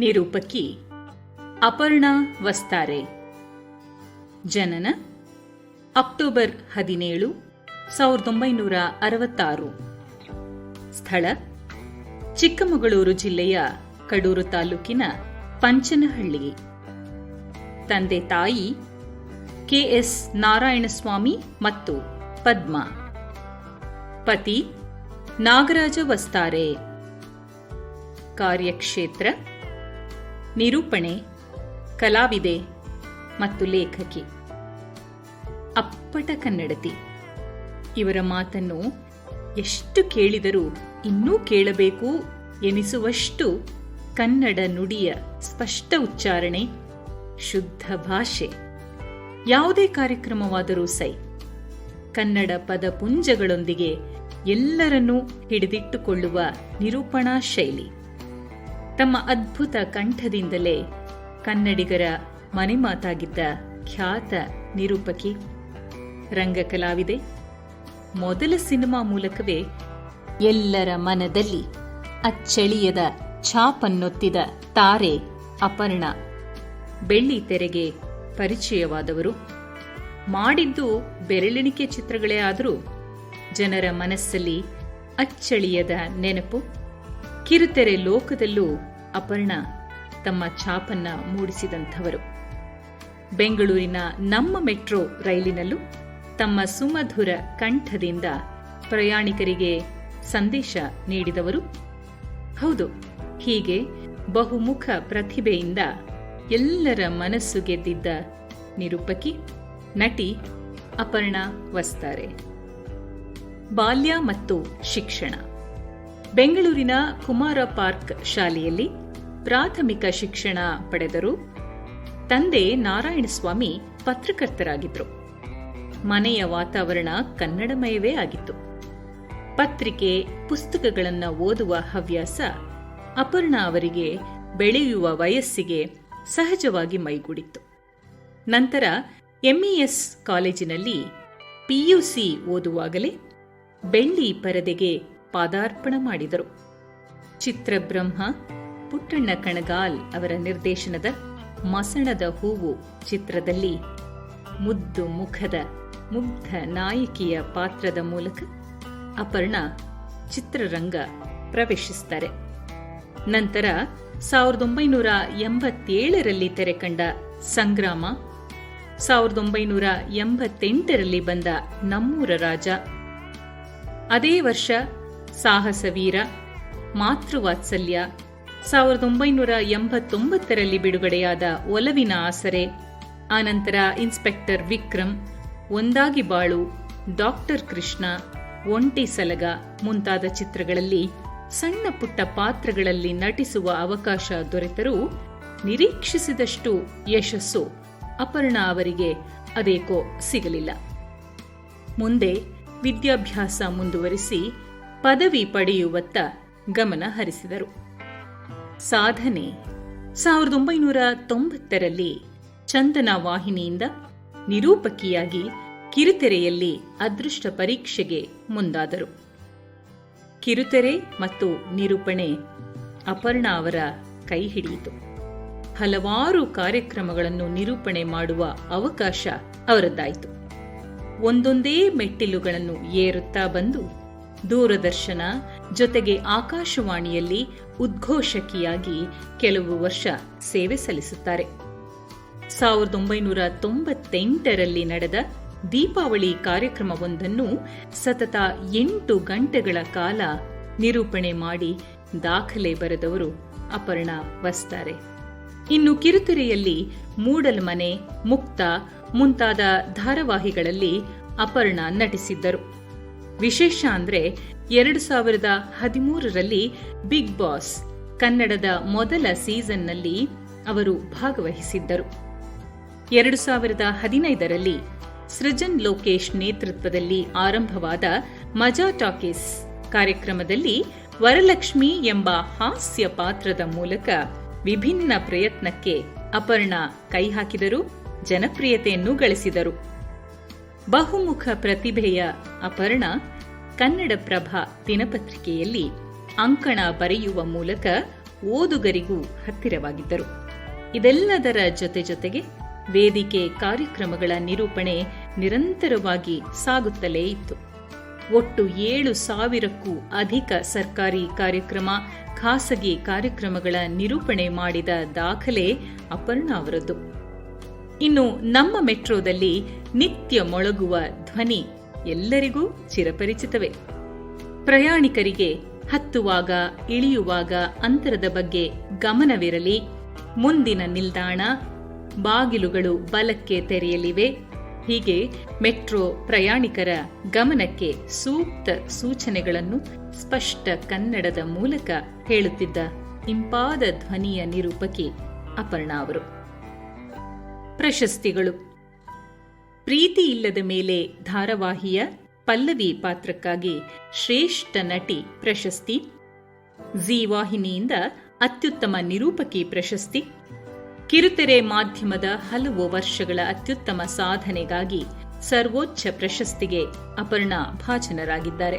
ನಿರೂಪಕಿ ಅಪರ್ಣಾ ವಸ್ತಾರೆ. ಜನನ ಅಕ್ಟೋಬರ್ ಹದಿನೇಳು, ಸಾವಿರದ ಒಂಬೈನೂರ ಅರವತ್ತಾರು. ಸ್ಥಳ ಚಿಕ್ಕಮಗಳೂರು ಜಿಲ್ಲೆಯ ಕಡೂರು ತಾಲೂಕಿನ ಪಂಚನಹಳ್ಳಿ. ತಂದೆ ತಾಯಿ ಕೆಎಸ್ ನಾರಾಯಣಸ್ವಾಮಿ ಮತ್ತು ಪದ್ಮ. ಪತಿ ನಾಗರಾಜ ವಸ್ತಾರೆ. ಕಾರ್ಯಕ್ಷೇತ್ರ ನಿರೂಪಣೆ, ಕಲಾವಿದೆ ಮತ್ತು ಲೇಖಕಿ. ಅಪ್ಪಟ ಕನ್ನಡತಿ. ಇವರ ಮಾತನ್ನು ಎಷ್ಟು ಕೇಳಿದರೂ ಇನ್ನೂ ಕೇಳಬೇಕು ಎನಿಸುವಷ್ಟು ಕನ್ನಡ ನುಡಿಯ ಸ್ಪಷ್ಟ ಉಚ್ಚಾರಣೆ, ಶುದ್ಧ ಭಾಷೆ. ಯಾವುದೇ ಕಾರ್ಯಕ್ರಮವಾದರೂ ಸೈ. ಕನ್ನಡ ಪದಪುಂಜಗಳೊಂದಿಗೆ ಎಲ್ಲರನ್ನೂ ಹಿಡಿದಿಟ್ಟುಕೊಳ್ಳುವ ನಿರೂಪಣಾ ಶೈಲಿ. ತಮ್ಮ ಅದ್ಭುತ ಕಂಠದಿಂದಲೇ ಕನ್ನಡಿಗರ ಮನೆಮಾತಾಗಿದ್ದ ಖ್ಯಾತ ನಿರೂಪಕಿ ರಂಗಕಲಾವಿದೆ. ಮೊದಲ ಸಿನಿಮಾ ಮೂಲಕವೇ ಎಲ್ಲರ ಮನದಲ್ಲಿ ಅಚ್ಚಳಿಯದ ಛಾಪನ್ನೊತ್ತಿದ ತಾರೆ ಅಪರ್ಣ. ಬೆಳ್ಳಿ ತೆರೆಗೆ ಪರಿಚಯವಾದವರು. ಮಾಡಿದ್ದು ಬೆರಳೆಣಿಕೆ ಚಿತ್ರಗಳೇ ಆದರೂ ಜನರ ಮನಸ್ಸಲ್ಲಿ ಅಚ್ಚಳಿಯದ ನೆನಪು. ಕಿರುತೆರೆ ಲೋಕದಲ್ಲೂ ಅಪರ್ಣ ತಮ್ಮ ಛಾಪನ್ನ ಮೂಡಿಸಿದಂಥವರು. ಬೆಂಗಳೂರಿನ ನಮ್ಮ ಮೆಟ್ರೋ ರೈಲಿನಲ್ಲೂ ತಮ್ಮ ಸುಮಧುರ ಕಂಠದಿಂದ ಪ್ರಯಾಣಿಕರಿಗೆ ಸಂದೇಶ ನೀಡಿದವರು. ಹೌದು, ಹೀಗೆ ಬಹುಮುಖ ಪ್ರತಿಭೆಯಿಂದ ಎಲ್ಲರ ಮನಸ್ಸು ಗೆದ್ದಿದ್ದ ನಿರೂಪಕಿ, ನಟಿ ಅಪರ್ಣಾ ವಸ್ತಾರೆ. ಬಾಲ್ಯ ಮತ್ತು ಶಿಕ್ಷಣ. ಬೆಂಗಳೂರಿನ ಕುಮಾರ ಪಾರ್ಕ್ ಶಾಲೆಯಲ್ಲಿ ಪ್ರಾಥಮಿಕ ಶಿಕ್ಷಣ ಪಡೆದರು. ತಂದೆ ನಾರಾಯಣಸ್ವಾಮಿ ಪತ್ರಕರ್ತರಾಗಿದ್ದರು. ಮನೆಯ ವಾತಾವರಣ ಕನ್ನಡಮಯವೇ ಆಗಿತ್ತು. ಪತ್ರಿಕೆ, ಪುಸ್ತಕಗಳನ್ನು ಓದುವ ಹವ್ಯಾಸ ಅಪರ್ಣ ಅವರಿಗೆ ಬೆಳೆಯುವ ವಯಸ್ಸಿಗೆ ಸಹಜವಾಗಿ ಮೈಗೂಡಿತ್ತು. ನಂತರ ಎಂಇಎಸ್ ಕಾಲೇಜಿನಲ್ಲಿ ಪಿಯುಸಿ ಓದುವಾಗಲೇ ಬೆಳ್ಳಿ ಪರದೆಗೆ ಪಾದಾರ್ಪಣ ಮಾಡಿದರು. ಚಿತ್ರಬ್ರಹ್ಮ, ಪುಟ್ಟಣ್ಣ ಕಣಗಾಲ್ ಅವರ ನಿರ್ದೇಶನದ ಮಸಣದ ಹೂವು ಚಿತ್ರದಲ್ಲಿ ಮುದ್ದು ಮುಖದ ಮುಗ್ಧ ನಾಯಕಿಯ ಪಾತ್ರದ ಮೂಲಕ ಅಪರ್ಣ ಚಿತ್ರರಂಗ ಪ್ರವೇಶಿಸ್ತಾರೆ. ನಂತರ ಸಾವಿರದ ಒಂಬೈನೂರ ಎಂಬತ್ತೇಳರಲ್ಲಿ ತೆರೆಕಂಡ ಸಂಗ್ರಾಮ, ಸಾವಿರದ ಒಂಬೈನೂರ ಎಂಬತ್ತೆಂಟರಲ್ಲಿ ಬಂದ ನಮ್ಮೂರ ರಾಜ. ಅದೇ ವರ್ಷ ಸಾಹಸವೀರ, ಮಾತೃವಾತ್ಸಲ್ಯ, ಸಾವಿರದ ಒಂಬೈನೂರ ಎಂಬತ್ತೊಂಬತ್ತರಲ್ಲಿ ಬಿಡುಗಡೆಯಾದ ಒಲವಿನ ಆಸರೆ. ಆನಂತರ ಇನ್ಸ್ಪೆಕ್ಟರ್ ವಿಕ್ರಮ್, ಒಂದಾಗಿ ಬಾಳು, ಡಾಕ್ಟರ್ ಕೃಷ್ಣ, ಒಂಟಿ ಸಲಗ ಮುಂತಾದ ಚಿತ್ರಗಳಲ್ಲಿ ಸಣ್ಣ ಪುಟ್ಟ ಪಾತ್ರಗಳಲ್ಲಿ ನಟಿಸುವ ಅವಕಾಶ ದೊರೆತರೂ ನಿರೀಕ್ಷಿಸಿದಷ್ಟು ಯಶಸ್ಸು ಅಪರ್ಣಾ ಅವರಿಗೆ ಅದೇಕೋ ಸಿಗಲಿಲ್ಲ. ಮುಂದೆ ವಿದ್ಯಾಭ್ಯಾಸ ಮುಂದುವರಿಸಿ ಪದವಿ ಪಡೆಯುವತ್ತ ಗಮನ ಹರಿಸಿದರು. ಸಾಧನೆ ಸಾವಿರದ ಒಂಬೈನೂರ ತೊಂಬತ್ತರಲ್ಲಿ ಚಂದನ ವಾಹಿನಿಯಿಂದ ನಿರೂಪಕಿಯಾಗಿ ಕಿರುತೆರೆಯಲ್ಲಿ ಅದೃಷ್ಟ ಪರೀಕ್ಷೆಗೆ ಮುಂದಾದರು. ಕಿರುತೆರೆ ಮತ್ತು ನಿರೂಪಣೆ ಅಪರ್ಣಾ ಅವರ ಕೈ ಹಿಡಿಯಿತು. ಹಲವಾರು ಕಾರ್ಯಕ್ರಮಗಳನ್ನು ನಿರೂಪಣೆ ಮಾಡುವ ಅವಕಾಶ ಅವರದ್ದಾಯಿತು. ಒಂದೊಂದೇ ಮೆಟ್ಟಿಲುಗಳನ್ನು ಏರುತ್ತಾ ಬಂದು ದೂರದರ್ಶನ ಜೊತೆಗೆ ಆಕಾಶವಾಣಿಯಲ್ಲಿ ಉದ್ಘೋಷಕಿಯಾಗಿ ಕೆಲವು ವರ್ಷ ಸೇವೆ ಸಲ್ಲಿಸುತ್ತಾರೆ. ಸಾವಿರದ ಒಂಬೈನೂರ ತೊಂಬತ್ತೆಂಟರಲ್ಲಿ ನಡೆದ ದೀಪಾವಳಿ ಕಾರ್ಯಕ್ರಮವೊಂದನ್ನು ಸತತ ಎಂಟು ಗಂಟೆಗಳ ಕಾಲ ನಿರೂಪಣೆ ಮಾಡಿ ದಾಖಲೆ ಬರೆದವರು ಅಪರ್ಣ ವಸ್ತಾರೆ. ಇನ್ನು ಕಿರುತೆರೆಯಲ್ಲಿ ಮೂಡಲ್ಮನೆ ಮುಕ್ತ ಮುಂತಾದ ಧಾರಾವಾಹಿಗಳಲ್ಲಿ ಅಪರ್ಣ ನಟಿಸಿದ್ದರು. ವಿಶೇಷ ಅಂದ್ರೆ ಎರಡು ಸಾವಿರದ ಹದಿಮೂರರಲ್ಲಿ ಬಿಗ್ ಬಾಸ್ ಕನ್ನಡದ ಮೊದಲ ಸೀಸನ್ನಲ್ಲಿ ಅವರು ಭಾಗವಹಿಸಿದ್ದರು. ಎರಡು ಸಾವಿರದ ಹದಿನೈದರಲ್ಲಿ ಸೃಜನ್ ಲೋಕೇಶ್ ನೇತೃತ್ವದಲ್ಲಿ ಆರಂಭವಾದ ಮಜಾ ಟಾಕೀಸ್ ಕಾರ್ಯಕ್ರಮದಲ್ಲಿ ವರಲಕ್ಷ್ಮಿ ಎಂಬ ಹಾಸ್ಯ ಪಾತ್ರದ ಮೂಲಕ ವಿಭಿನ್ನ ಪ್ರಯತ್ನಕ್ಕೆ ಅಪರ್ಣ ಕೈ ಹಾಕಿದರು, ಜನಪ್ರಿಯತೆಯನ್ನು ಗಳಿಸಿದರು. ಬಹುಮುಖ ಪ್ರತಿಭೆಯ ಅಪರ್ಣ ಕನ್ನಡಪ್ರಭ ದಿನಪತ್ರಿಕೆಯಲ್ಲಿ ಅಂಕಣ ಬರೆಯುವ ಮೂಲಕ ಓದುಗರಿಗೂ ಹತ್ತಿರವಾಗಿದ್ದರು. ಇದೆಲ್ಲದರ ಜೊತೆ ಜೊತೆಗೆ ವೇದಿಕೆ ಕಾರ್ಯಕ್ರಮಗಳ ನಿರೂಪಣೆ ನಿರಂತರವಾಗಿ ಸಾಗುತ್ತಲೇ ಇತ್ತು. ಒಟ್ಟು ಏಳು ಸಾವಿರಕ್ಕೂ ಅಧಿಕ ಸರ್ಕಾರಿ ಕಾರ್ಯಕ್ರಮ, ಖಾಸಗಿ ಕಾರ್ಯಕ್ರಮಗಳ ನಿರೂಪಣೆ ಮಾಡಿದ ದಾಖಲೆ ಅಪರ್ಣ ಅವರದ್ದು. ಇನ್ನು ನಮ್ಮ ಮೆಟ್ರೋದಲ್ಲಿ ನಿತ್ಯ ಮೊಳಗುವ ಧ್ವನಿ ಎಲ್ಲರಿಗೂ ಚಿರಪರಿಚಿತವೆ. ಪ್ರಯಾಣಿಕರಿಗೆ ಹತ್ತುವಾಗ, ಇಳಿಯುವಾಗ ಅಂತರದ ಬಗ್ಗೆ ಗಮನವಿರಲಿ. ಮುಂದಿನ ನಿಲ್ದಾಣ ಬಾಗಿಲುಗಳು ಬಲಕ್ಕೆ ತೆರೆಯಲಿವೆ. ಹೀಗೆ ಮೆಟ್ರೋ ಪ್ರಯಾಣಿಕರ ಗಮನಕ್ಕೆ ಸೂಕ್ತ ಸೂಚನೆಗಳನ್ನು ಸ್ಪಷ್ಟ ಕನ್ನಡದ ಮೂಲಕ ಹೇಳುತ್ತಿದ್ದ ಇಂಪಾದ ಧ್ವನಿಯ ನಿರೂಪಕಿ ಅಪರ್ಣಾ ಅವರು. ಪ್ರಶಸ್ತಿಗಳು. ಪ್ರೀತಿ ಇಲ್ಲದ ಮೇಲೆ ಧಾರಾವಾಹಿಯ ಪಲ್ಲವಿ ಪಾತ್ರಕ್ಕಾಗಿ ಶ್ರೇಷ್ಠ ನಟಿ ಪ್ರಶಸ್ತಿ. ಜಿ ವಾಹಿನಿಯಿಂದ ಅತ್ಯುತ್ತಮ ನಿರೂಪಕಿ ಪ್ರಶಸ್ತಿ. ಕಿರುತೆರೆ ಮಾಧ್ಯಮದ ಹಲವು ವರ್ಷಗಳ ಅತ್ಯುತ್ತಮ ಸಾಧನೆಗಾಗಿ ಸರ್ವೋಚ್ಚ ಪ್ರಶಸ್ತಿಗೆ ಅಪರ್ಣಾ ಭಾಜನರಾಗಿದ್ದಾರೆ.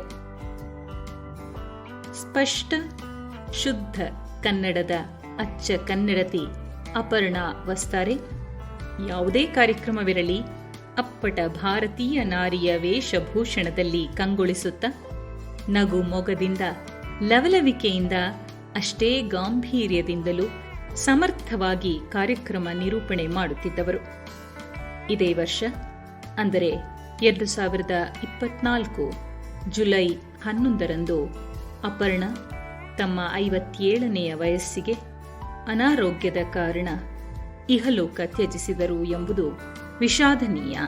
ಸ್ಪಷ್ಟ, ಶುದ್ಧ ಕನ್ನಡದ ಅಚ್ಚ ಕನ್ನಡತಿ ಅಪರ್ಣಾ ವಸ್ತಾರೆ. ಯಾವುದೇ ಕಾರ್ಯಕ್ರಮವಿರಲಿ, ಅಪ್ಪಟ ಭಾರತೀಯ ನಾರಿಯ ವೇಷಭೂಷಣದಲ್ಲಿ ಕಂಗೊಳಿಸುತ್ತ, ನಗು ಮೊಗದಿಂದ ಲವಲವಿಕೆಯಿಂದ ಅಷ್ಟೇ ಗಾಂಭೀರ್ಯದಿಂದಲೂ ಸಮರ್ಥವಾಗಿ ಕಾರ್ಯಕ್ರಮ ನಿರೂಪಣೆ ಮಾಡುತ್ತಿದ್ದವರು. ಇದೇ ವರ್ಷ, ಅಂದರೆ ಎರಡು ಸಾವಿರದ ಇಪ್ಪತ್ನಾಲ್ಕು ಜುಲೈ ಹನ್ನೊಂದರಂದು ಅಪರ್ಣ ತಮ್ಮ ಐವತ್ತೇಳನೆಯ ವಯಸ್ಸಿಗೆ ಅನಾರೋಗ್ಯದ ಕಾರಣ ಇಹಲೋಕ ತ್ಯಜಿಸಿದರು ಎಂಬುದು ವಿಷಾದನೀಯ.